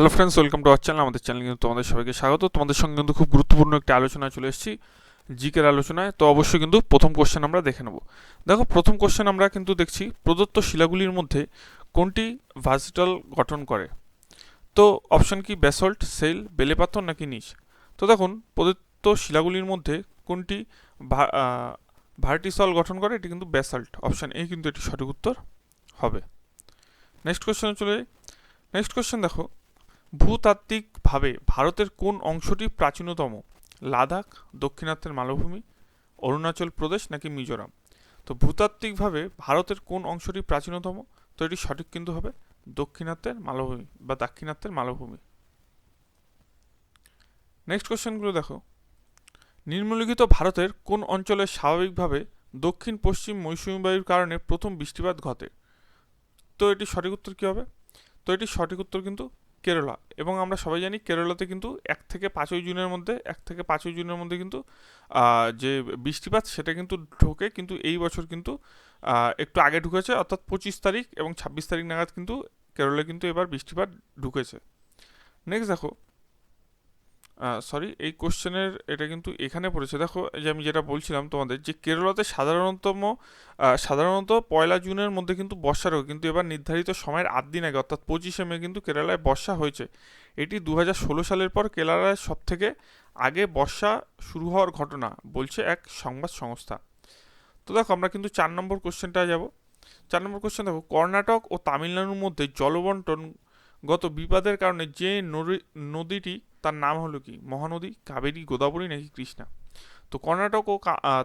Hello friends welcome to our channel আমাদের channel কিন্তু তোমাদের সবাইকে স্বাগত। তোমাদের সঙ্গে কিন্তু খুব গুরুত্বপূর্ণ একটি আলোচনা চলে এসেছি, জিকের আলোচনায়। তো অবশ্যই কিন্তু প্রথম কোশ্চেন আমরা দেখে নেব। দেখো, প্রথম কোশ্চেন আমরা কিন্তু দেখছি, প্রদত্ত শিলাগুলির মধ্যে কোনটি ভার্সিটাল গঠন করে? তো অপশন কি ব্যাসল্ট সেল বেলে পাথর নাকি নিচ তো দেখুন, প্রদত্ত শিলাগুলির মধ্যে কোনটি ভার্টিসল গঠন করে, এটি কিন্তু ব্যাসাল্ট অপশন এ কিন্তু এটি সঠিক উত্তর হবে। নেক্সট কোশ্চেনে চলে নেক্সট কোশ্চেন দেখো ভূতাত্ত্বিকভাবে ভারতের কোন অংশটি প্রাচীনতম? লাদাখ, দক্ষিণাত্যের মালভূমি, অরুণাচল প্রদেশ নাকি মিজোরাম? তো ভূতাত্ত্বিকভাবে ভারতের কোন অংশটি প্রাচীনতম? তো এটি সঠিক কিন্তু হবে দক্ষিণাত্যের মালভূমি বা দাক্ষিণাত্যের মালভূমি। নেক্সট কোশ্চেনগুলো দেখো। নিম্নলিখিত ভারতের কোন অঞ্চলে স্বাভাবিকভাবে দক্ষিণ পশ্চিম মৌসুমী বায়ুর কারণে প্রথম বৃষ্টিপাত ঘটে? তো এটি সঠিক উত্তর কী হবে? তো এটি সঠিক উত্তর কিন্তু কেরলা। এবং আমরা সবাই জানি কেরলাতে কিন্তু এক থেকে পাঁচই জুনের মধ্যে, এক থেকে পাঁচই জুনের মধ্যে কিন্তু যে বৃষ্টিপাত সেটা কিন্তু ঢোকে, কিন্তু এই বছর কিন্তু একটু আগে ঢুকেছে, অর্থাৎ পঁচিশ তারিখ এবং ছাব্বিশ তারিখ নাগাদ কিন্তু কেরলে কিন্তু এবার বৃষ্টিপাত ঢুকেছে। নেক্সট দেখো সরি এই কোশ্চেনের এটা কিন্তু এখানে পড়েছে। দেখো যে আমি যেটা বলছিলাম তোমাদের যে কেরলাতে সাধারণতম সাধারণত পয়লা জুনের মধ্যে কিন্তু বর্ষা রোগ কিন্তু এবার নির্ধারিত সময়ের আট দিন আগে, অর্থাৎ পঁচিশে মে কিন্তু কেরালায় বর্ষা হয়েছে। এটি দু হাজার ষোলো সালের পর কেরালায় সব থেকে আগে বর্ষা শুরু হওয়ার ঘটনা বলছে এক সংবাদ সংস্থা। তো দেখো, আমরা কিন্তু চার নম্বর কোশ্চেনটা যাব। চার নম্বর কোশ্চেন দেখো, কর্ণাটক ও তামিলনাড়ুর মধ্যে জলবন্টন গত বিবাদের কারণে যে নদীটি তার নাম হলো কি? মহানদী, কাবেরী, গোদাবরী নাকি কৃষ্ণা? তো কর্ণাটক ও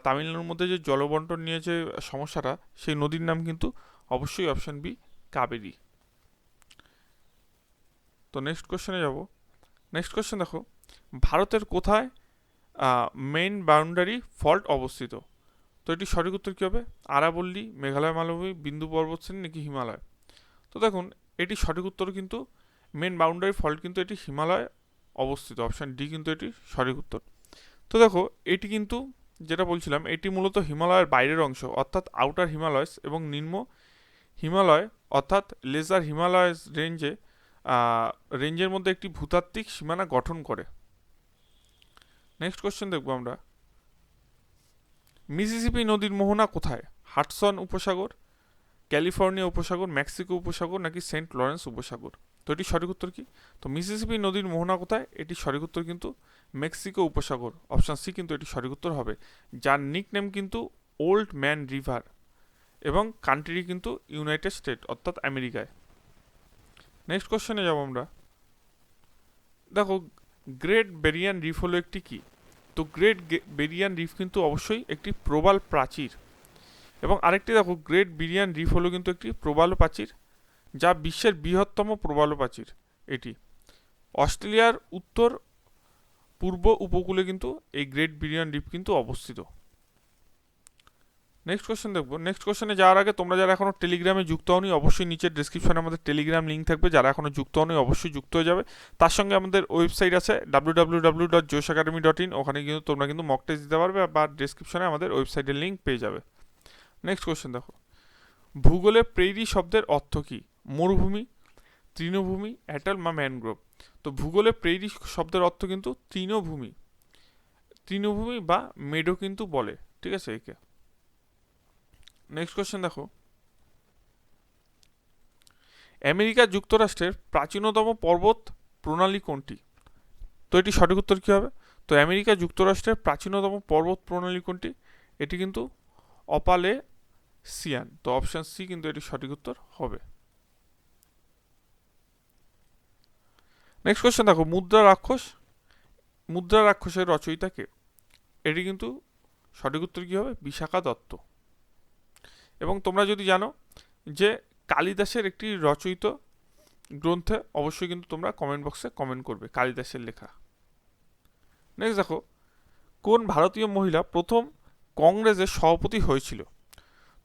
তামিলনাড়ুর মধ্যে যে জলবন্টন নিয়ে যে সমস্যাটা, সেই নদীর নাম কিন্তু অবশ্যই অপশন বি কাবেরী। তো নেক্সট কোশ্চেনে যাব। নেক্সট কোশ্চেন দেখো। ভারতের কোথায় মেইন বাউন্ডারি ফল্ট অবস্থিত? তো এটি সঠিক উত্তর কী হবে? আরাবল্লী, মেঘালয়, মালভূমি, বিন্দু পর্বত শ্রেণি নাকি হিমালয়? তো দেখুন এটি সঠিক উত্তর কিন্তু মেন বাউন্ডারি ফল্ট কিন্তু এটি হিমালয় অবস্থিত অপশান ডি কিন্তু এটি সঠিক উত্তর। তো দেখো, এটি কিন্তু যেটা বলছিলাম, এটি মূলত হিমালয়ের বাইরের অংশ, অর্থাৎ আউটার হিমালয়স এবং নিম্ন হিমালয়, অর্থাৎ লেজার হিমালয়স রেঞ্জে রেঞ্জের মধ্যে একটি ভূতাত্ত্বিক সীমানা গঠন করে। নেক্সট কোশ্চেন দেখব আমরা। মিসিসিপি নদীর মোহনা কোথায়? হাটসন উপসাগর ক্যালিফোর্নিয়া উপসাগর মেক্সিকো উপসাগর, নাকি সেন্ট লরেন্স উপসাগর? তো এটি সঠিক উত্তর কি? তো মিসিসিপি নদীর মোহনা কোথায়? এটি সঠিক উত্তর কিন্তু মেক্সিকো উপসাগর। অপশান সি কিন্তু এটি সঠিক উত্তর হবে। যার নিক নেম কিন্তু ওল্ড ম্যান রিভার এবং কান্ট্রি কিন্তু ইউনাইটেড স্টেট অর্থাৎ আমেরিকায়। নেক্সট কোশ্চেনে যাব আমরা। দেখো গ্রেট বেরিয়ান রিফ হলো একটি কি? তো গ্রেট বেরিয়ান রিফ কিন্তু অবশ্যই একটি প্রবাল প্রাচীর। এবং আরেকটি দেখো গ্রেট বিরিয়ান রিফ হলো কিন্তু একটি প্রবাল প্রাচীর। যা বিশ্বের বৃহত্তম প্রবাল প্রাচীর, এটি। অস্ট্রেলিয়ার উত্তর পূর্ব উপকূলে কিন্তু এই গ্রেট বিরিয়ান রিফ কিন্তু অবস্থিত। নেক্সট কোশ্চেন দেখব। নেক্সট কোশ্চেনে যাওয়ার আগে তোমরা যারা এখনও টেলিগ্রামে যুক্ত হওনি, অবশ্যই নিচের ডিসক্রিপশনে আমাদের টেলিগ্রাম লিঙ্ক থাকবে। যারা এখনও যুক্ত হওনি, অবশ্যই যুক্ত হয়ে যাবে। তার সঙ্গে আমাদের ওয়েবসাইট আছে W W W dot Josh academy dot in ওখানে কিন্তু তোমরা কিন্তু মক টেস্ট দিতে পারবে বা ডিসক্রিপশনে আমাদের ওয়েবসাইটের লিঙ্ক পেয়ে যাবে। নেক্সট কোশ্চেন দেখো। ভূগোলে প্রেরি শব্দের অর্থ কী? মরুভূমি, তৃণভূমি, অ্যাটল বা ম্যানগ্রোভ। তো ভূগোলে প্রেরি শব্দের অর্থ কিন্তু তৃণভূমি। তৃণভূমি বা মেডো কিন্তু বলে, ঠিক আছে একে। নেক্সট কোয়েশ্চেন দেখো। আমেরিকা যুক্তরাষ্ট্রের প্রাচীনতম পর্বত প্রণালী কোনটি? তো এটি সঠিক উত্তর কী হবে? তো আমেরিকা যুক্তরাষ্ট্রের প্রাচীনতম পর্বত প্রণালী কোনটি? এটি কিন্তু অপালে সিয়ান তো অপশান সি কিন্তু এটি সঠিক উত্তর হবে। নেক্সট কোয়েশ্চেন দেখো, মুদ্রা রাক্ষস, মুদ্রা রাক্ষসের রচয়িতা কে? এটি কিন্তু সঠিক উত্তর কী হবে? বিশাখা দত্ত। এবং তোমরা যদি জানো যে কালিদাসের একটি রচয়িত গ্রন্থে অবশ্যই কিন্তু তোমরা কমেন্ট বক্সে কমেন্ট করবে কালিদাসের লেখা। নেক্সট দেখো, কোন ভারতীয় মহিলা প্রথম কংগ্রেসের সভাপতি হয়েছিল?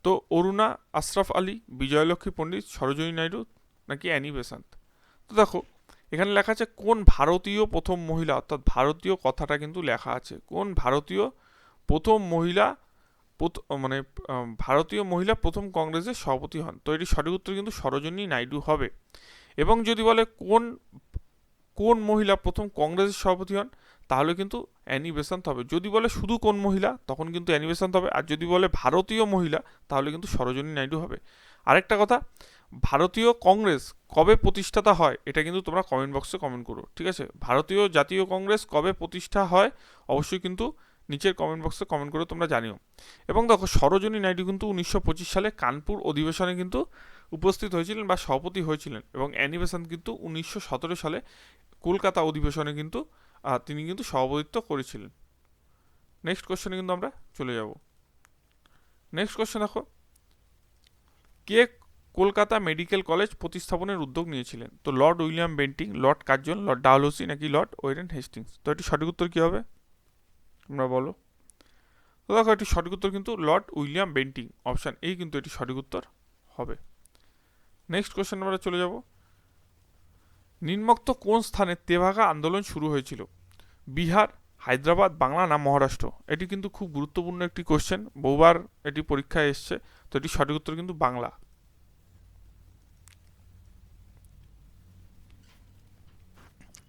তো অরুণা আশরাফ আলী, বিজয়লক্ষ্মী পণ্ডিত, সরোজনী নাইডু নাকি অ্যানি বেসান্ত? তো দেখো এখানে লেখা আছে, কোন ভারতীয় প্রথম মহিলা? অর্থাৎ ভারতীয় কথাটা কিন্তু লেখা আছে, কোন ভারতীয় প্রথম মহিলা মানে ভারতীয় মহিলা প্রথম কংগ্রেসের সভাপতি হন? তো এটি সঠিক উত্তর কিন্তু সরোজনী নাইডু হবে। এবং যদি বলে, কোন কোন মহিলা প্রথম কংগ্রেসের সভাপতি হন? তাহলে কিন্তু অ্যানি বেসান্ত হবে। যদি বলে, শুধু কোন মহিলা? তখন কিন্তু অ্যানি বেসান্ত হবে। আর যদি বলে, ভারতীয় মহিলা? তাহলে কিন্তু সরোজিনী নাইডু হবে। আরেকটা কথা ভারতীয় কংগ্রেস কবে প্রতিষ্ঠাতা হয়, এটা কিন্তু তোমরা কমেন্ট বক্সে কমেন্ট করো, ঠিক আছে? ভারতীয় জাতীয় কংগ্রেস কবে প্রতিষ্ঠা হয়, অবশ্যই কিন্তু নিচের কমেন্ট বক্সে কমেন্ট করে তোমরা জানিও। এবং দেখো, সরোজনী নাইডু কিন্তু উনিশশো পঁচিশ সালে কানপুর অধিবেশনে কিন্তু উপস্থিত হয়েছিলেন বা সভাপতি হয়েছিলেন এবং অ্যানি বেসান্ত কিন্তু উনিশশো সতেরো সালে কলকাতা অধিবেশনে কিন্তু তিনি কিন্তু সভাপতিত্ব করেছিলেন। নেক্সট কোশ্চেনে কিন্তু আমরা চলে যাব। নেক্সট কোশ্চেন দেখো। কে কলকাতা মেডিকেল কলেজ প্রতিস্থাপনের উদ্যোগ নিয়েছিলেন। তো Lord William Bentinck, Lord Curzon, Lord Dalhousie নাকি লর্ড ওয়েরেন হেস্টিংস? তো এটি সঠিক উত্তর কী হবে? তোমরা বলো। তো দেখো এটি সঠিক উত্তর কিন্তু লর্ড উইলিয়াম বেন্টিং। অপশান এই কিন্তু এটি সঠিক উত্তর হবে। নেক্সট কোশ্চেন আমরা চলে যাব। নিম্নোক্ত কোন স্থানে তেভাগা আন্দোলন শুরু হয়েছিল? বিহার, হায়দ্রাবাদ, বাংলা, না মহারাষ্ট্র? এটি কিন্তু খুব গুরুত্বপূর্ণ একটি কোশ্চেন বহুবার এটি পরীক্ষায় এসছে। তো এটি সঠিক উত্তর কিন্তু বাংলা।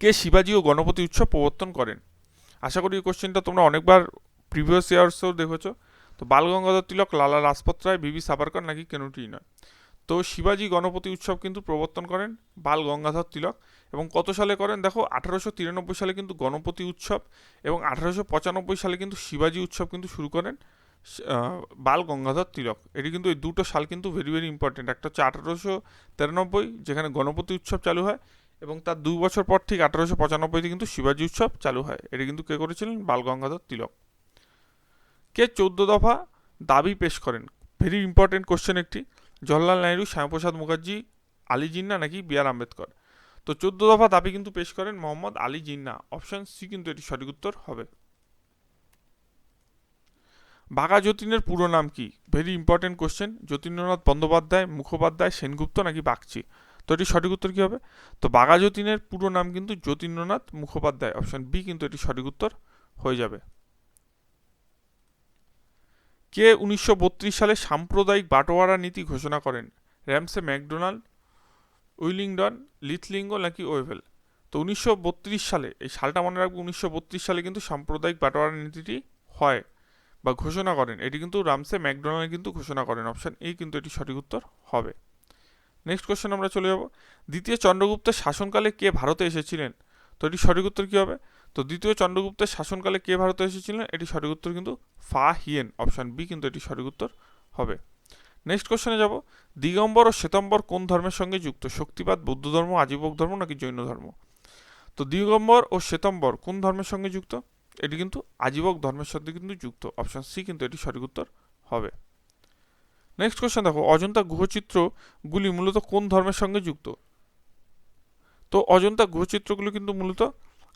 কে শিবাজি ও গণপতি উৎসব প্রবর্তন করেন? আশা করি এই কোশ্চেনটা তোমরা অনেকবার প্রিভিয়াস ইয়ার্সও দেখেছ। তো বাল গঙ্গাধর তিলক, লালা রাজপত রায় বিবি সাভারকর নাকি কেনটি নয়। তো শিবাজি গণপতি উৎসব কিন্তু প্রবর্তন করেন বাল গঙ্গাধর তিলক এবং কত সালে করেন? দেখো, আঠারোশো তিরানব্বই সালে কিন্তু গণপতি উৎসব এবং আঠারোশো পঁচানব্বই সালে কিন্তু শিবাজি উৎসব কিন্তু শুরু করেন বাল গঙ্গাধর তিলক। এটি কিন্তু এই দুটো সাল কিন্তু ভেরি ভেরি ইম্পর্টেন্ট একটা হচ্ছে আঠারোশো তিরানব্বই, যেখানে গণপতি উৎসব চালু হয় এবং তার দুই বছর পর ঠিক আঠারোশো পঁচানব্বইতে কিন্তু শিবাজী উৎসব চালু হয়। এটি কিন্তু কে করেছিলেন? বালগঙ্গাধর তিলক। কে চৌদ্দ দফা দাবি পেশ করেন? ভেরি ইম্পর্টেন্ট কোশ্চেন একটি। জওহরলাল নেহরু, শ্যামাপ্রসাদ মুখার্জি, আলী জিন্না নাকি বি আর আম্বেদকর? তো চোদ্দ দফা দাবি কিন্তু পেশ করেন মোহাম্মদ আলী জিন্না। অপশন সি কিন্তু এটি সঠিক উত্তর হবে। বাঘা যতীনের পুরো নাম কি? Very important question. Jatindranath Bandyopadhyay, Mukhopadhyay, Sengupta নাকি বাগচি? তো এটি সঠিক উত্তর কী হবে? তো বাঘা যতীনের পুরো নাম কিন্তু যতীন্দ্রনাথ মুখোপাধ্যায় অপশন বি কিন্তু এটি সঠিক উত্তর হয়ে যাবে। কে উনিশশো বত্রিশ সালে সাম্প্রদায়িক বাটোয়ারা নীতি ঘোষণা করেন? র্যামসে ম্যাকডোনাল্ড, উইলিংডন লিথলিঙ্গ নাকি ওয়েভেল? তো উনিশশো বত্রিশ সালে, এই সালটা মনে রাখব উনিশশো বত্রিশ সালে কিন্তু সাম্প্রদায়িক বাটোয়ারা নীতিটি হয় বা ঘোষণা করেন। এটি কিন্তু রামসে ম্যাকডোনাল্ড কিন্তু ঘোষণা করেন। অপশান এই কিন্তু এটি সঠিক উত্তর হবে। নেক্সট কোশ্চেন আমরা চলে যাব। দ্বিতীয় চন্দ্রগুপ্তের শাসনকালে কে ভারতে এসেছিলেন? তো এটি সঠিক উত্তর কী হবে? তো দ্বিতীয় চন্দ্রগুপ্তের শাসনকালে কে ভারতে এসেছিলেন? এটি সঠিক উত্তর কিন্তু ফা হিয়েন অপশান বি কিন্তু এটি সঠিক উত্তর হবে। নেক্সট কোশ্চেনে যাব। দিগম্বর ও শ্বেতম্বর কোন ধর্মের সঙ্গে যুক্ত? শক্তিবাদ, বৌদ্ধ ধর্ম, আজীবক ধর্ম নাকি জৈন ধর্ম? তো দিগম্বর ও শ্বেতম্বর কোন ধর্মের সঙ্গে যুক্ত? এটি কিন্তু আজীবক ধর্মের সাথে কিন্তু যুক্ত। অপশান সি কিন্তু এটি সঠিক উত্তর হবে। নেক্সট কোশ্চেন দেখো, অজন্তা গুহচিত্রগুলি মূলত কোন ধর্মের সঙ্গে যুক্ত? তো অজন্তা গুহচিত্রগুলো কিন্তু মূলত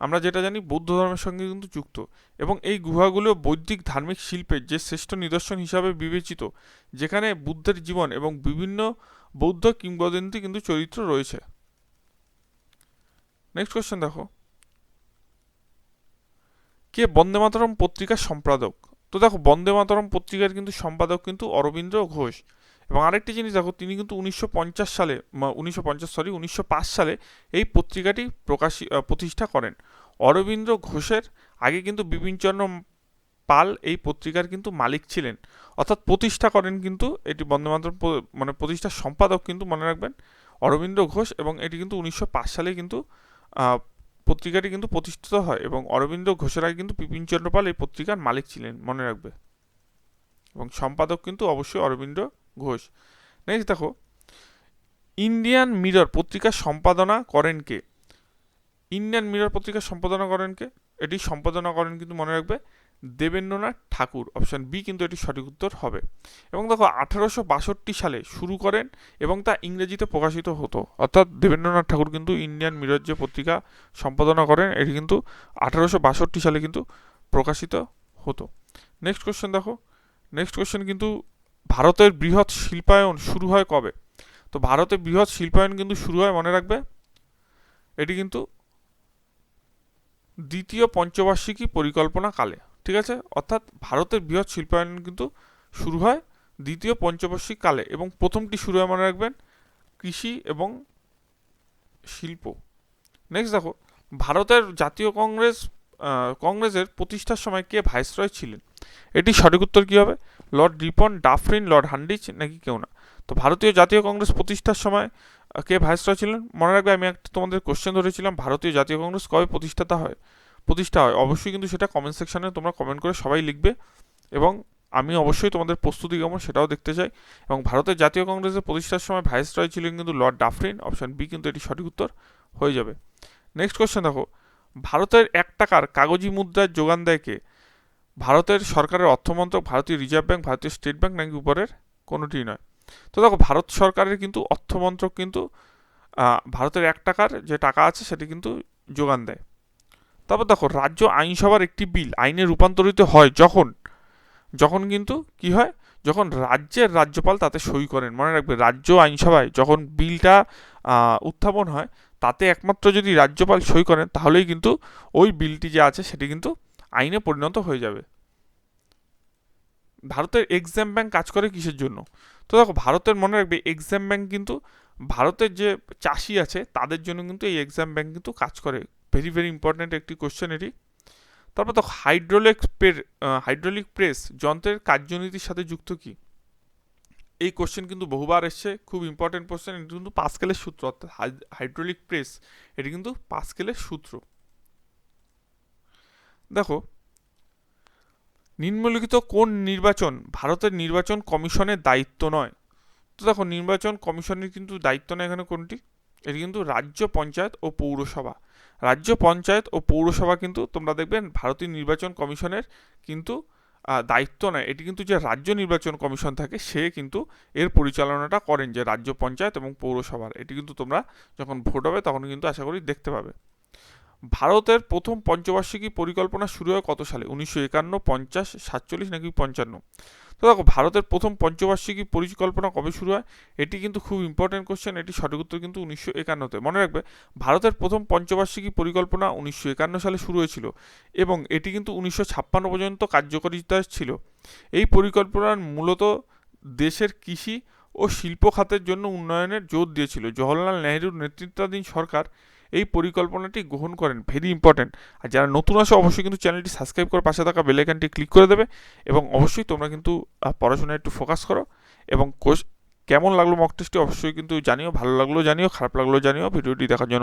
আমরা যেটা জানি বৌদ্ধ ধর্মের সঙ্গে কিন্তু যুক্ত এবং এই গুহাগুলো বৈদিক ধার্মিক শিল্পের যে শ্রেষ্ঠ নিদর্শন হিসাবে বিবেচিত, যেখানে বুদ্ধের জীবন এবং বিভিন্ন বৌদ্ধ কিংবদন্তি কিন্তু চরিত্র রয়েছে। নেক্সট কোয়েশ্চেন দেখো। কে বন্দে মাতরম পত্রিকার সম্পাদক? তো দেখো বন্দে মাতরম পত্রিকার কিন্তু সম্পাদক কিন্তু অরবিন্দ ঘোষ। এবং আরেকটি জিনিস দেখো, তিনি কিন্তু উনিশশো পঞ্চাশ সালে উনিশশো পঞ্চাশ সরি উনিশশো পাঁচ সালে এই পত্রিকাটি প্রকাশী প্রতিষ্ঠা করেন। অরবিন্দ ঘোষের আগে কিন্তু বিপিনচন্দ্র পাল এই পত্রিকার কিন্তু মালিক ছিলেন। অর্থাৎ প্রতিষ্ঠা করেন কিন্তু, এটি বন্দে মাতরম মানে প্রতিষ্ঠার সম্পাদক কিন্তু মনে রাখবেন অরবিন্দ ঘোষ এবং এটি কিন্তু উনিশশো পাঁচ সালে কিন্তু পত্রিকাটি কিন্তু প্রতিষ্ঠিত হয় এবং অরবিন্দ ঘোষের আগে কিন্তু বিপিন চন্দ্রপাল এই পত্রিকার মালিক ছিলেন, মনে রাখবে। এবং সম্পাদক কিন্তু অবশ্যই অরবিন্দ ঘোষ। নেক্সট দেখো, ইন্ডিয়ান মিরর পত্রিকার সম্পাদনা করেন কে? ইন্ডিয়ান মিরর পত্রিকার সম্পাদনা করেন কে? এটি সম্পাদনা করেন কিন্তু মনে রাখবে দেবেন্দ্রনাথ ঠাকুর অপশন বি কিন্তু এটি সঠিক উত্তর হবে। এবং দেখো, আঠারোশো বাষট্টি সালে শুরু করেন এবং তা ইংরেজিতে প্রকাশিত হতো। অর্থাৎ দেবেন্দ্রনাথ ঠাকুর কিন্তু ইন্ডিয়ান মিরর যে পত্রিকা সম্পাদনা করেন, এটি কিন্তু আঠারোশো বাষট্টি সালে কিন্তু প্রকাশিত হতো। নেক্সট কোশ্চেন দেখো। নেক্সট কোশ্চেন কিন্তু, ভারতের বৃহৎ শিল্পায়ন শুরু হয় কবে? তো ভারতের বৃহৎ শিল্পায়ন কিন্তু শুরু হয়, মনে রাখবে? এটি কিন্তু দ্বিতীয় পঞ্চবার্ষিকী পরিকল্পনা কালে ঠিক আছে? অর্থাৎ ভারতের বৃহৎ শিল্পায়ন কিন্তু শুরু হয় দ্বিতীয় পঞ্চবার্ষিক কালে এবং প্রথমটি শুরু হয় মনে রাখবেন কৃষি এবং শিল্প। নেক্সট দেখো, ভারতের জাতীয় কংগ্রেস কংগ্রেসের প্রতিষ্ঠার সময় কে ভাইসরয় ছিলেন? এটি সঠিক উত্তর কী হবে? Lord Ripon Dufferin Lord Hardinge নাকি কেউ না? তো ভারতীয় জাতীয় কংগ্রেস প্রতিষ্ঠার সময় কে ভাইসরয় ছিলেন? মনে রাখবে আমি একটা তোমাদের কোশ্চেন ধরেছিলাম, ভারতীয় জাতীয় কংগ্রেস কবে প্রতিষ্ঠাতা হয়? প্রতিষ্ঠা হয়, অবশ্যই কিন্তু সেটা কমেন্ট সেকশানে তোমরা কমেন্ট করে সবাই লিখবে এবং আমি অবশ্যই তোমাদের প্রস্তুতি কেমন সেটাও দেখতে চাই এবং ভারতের জাতীয় কংগ্রেসের প্রতিষ্ঠার সময় ভাইসরয় ছিলেন কিন্তু লর্ড ডাফরিন অপশন বি কিন্তু এটি সঠিক উত্তর হয়ে যাবে। নেক্সট কোয়েশ্চেন দেখো, ভারতের এক টাকার কাগজি মুদ্রার যোগান দেয় কে? ভারতের সরকারের অর্থমন্ত্রক ভারতীয় রিজার্ভ ব্যাংক ভারতীয় স্টেট ব্যাংক নাকি উপরের কোনোটিই নয়। তো দেখো, ভারত সরকারের কিন্তু অর্থমন্ত্রক কিন্তু ভারতের এক টাকার যে টাকা আছে সেটি কিন্তু যোগান দেয়। তারপর দেখো, রাজ্য আইনসভার একটি বিল আইনে রূপান্তরিত হয় যখন যখন কিন্তু কি হয়? যখন রাজ্যের রাজ্যপাল তাতে সই করেন, মনে রাখবে, রাজ্য আইনসভায় যখন বিলটা উত্থাপন হয়, তাতে একমাত্র যদি রাজ্যপাল সই করেন, তাহলেই কিন্তু ওই বিলটি যে আছে, সেটি কিন্তু আইনে পরিণত হয়ে যাবে। ভারতের এক্সাম ব্যাংক কাজ করে কিসের জন্য? তো দেখো, ভারতের, মনে রাখবে, এক্সাম ব্যাংক কিন্তু ভারতের যে চাষি আছে, তাদের জন্য কিন্তু এই এক্সাম ব্যাংক কিন্তু কাজ করে। ভেরি ভেরি ইম্পর্ট্যান্ট একটি কোশ্চেন এটি। তারপর তো হাইড্রোলিক হাইড্রোলিক প্রেস যন্ত্রের কার্যনীতির সাথে যুক্ত কি? এই কোশ্চেন কিন্তু বহুবার এসছে, খুব ইম্পর্টেন্ট কোশ্চেন এটি কিন্তু পাস্কেলের সূত্র, অর্থাৎ হাইড্রোলিক প্রেস এটি কিন্তু পাস্কেলের সূত্র। দেখো, নিম্নলিখিত কোন নির্বাচন ভারতের নির্বাচন কমিশনের দায়িত্ব নয়? তো দেখো, নির্বাচন কমিশনের কিন্তু দায়িত্ব নয় এখানে কোনটি? এটি কিন্তু রাজ্য পঞ্চায়েত ও পৌরসভা। রাজ্য পঞ্চায়েত ও পৌরসভা কিন্তু তোমরা দেখবেন ভারতীয় নির্বাচন কমিশনের কিন্তু দায়িত্ব নেয়। এটি কিন্তু যে রাজ্য নির্বাচন কমিশন থাকে, সে কিন্তু এর পরিচালনাটা করেন যে রাজ্য পঞ্চায়েত এবং পৌরসভার। এটি কিন্তু তোমরা যখন ভোট হবে তখন কিন্তু আশা করি দেখতে পাবে। ভারতের প্রথম পঞ্চবার্ষিকী পরিকল্পনা শুরু হয় কত সালে? উনিশশো একান্ন, পঞ্চাশ, সাতচল্লিশ নাকি পঞ্চান্ন? তো দেখো, ভারতের প্রথম পঞ্চবার্ষিকী পরিকল্পনা কবে শুরু হয়? এটি কিন্তু খুব ইম্পর্টেন্ট কোশ্চেন এটি সঠিক উত্তর কিন্তু উনিশশো একান্নতে। মনে রাখবে, ভারতের প্রথম পঞ্চবার্ষিকী পরিকল্পনা উনিশশো একান্ন সালে শুরু হয়েছিল এবং এটি কিন্তু উনিশশো ছাপ্পান্ন পর্যন্ত কার্যকারিতা ছিল। এই পরিকল্পনার মূলত দেশের কৃষি ও শিল্প খাতের জন্য উন্নয়নের জোর দিয়েছিল। জওহরলাল নেহরুর নেতৃত্বাধীন সরকার এই পরিকল্পনাটি গ্রহণ করেন ভেরি ইম্পর্ট্যান্ট আর যারা নতুন আসে অবশ্যই কিন্তু চ্যানেলটি সাবস্ক্রাইব করে পাশে থাকা বেলাইকানটি ক্লিক করে দেবে এবং অবশ্যই তোমরা কিন্তু পড়াশোনায় একটু ফোকাস করো এবং কোর্স কেমন লাগল মক টেস্টটি অবশ্যই কিন্তু জানিও, ভালো লাগল জানিও, খারাপ লাগল জানিও, ভিডিওটি দেখার জন্য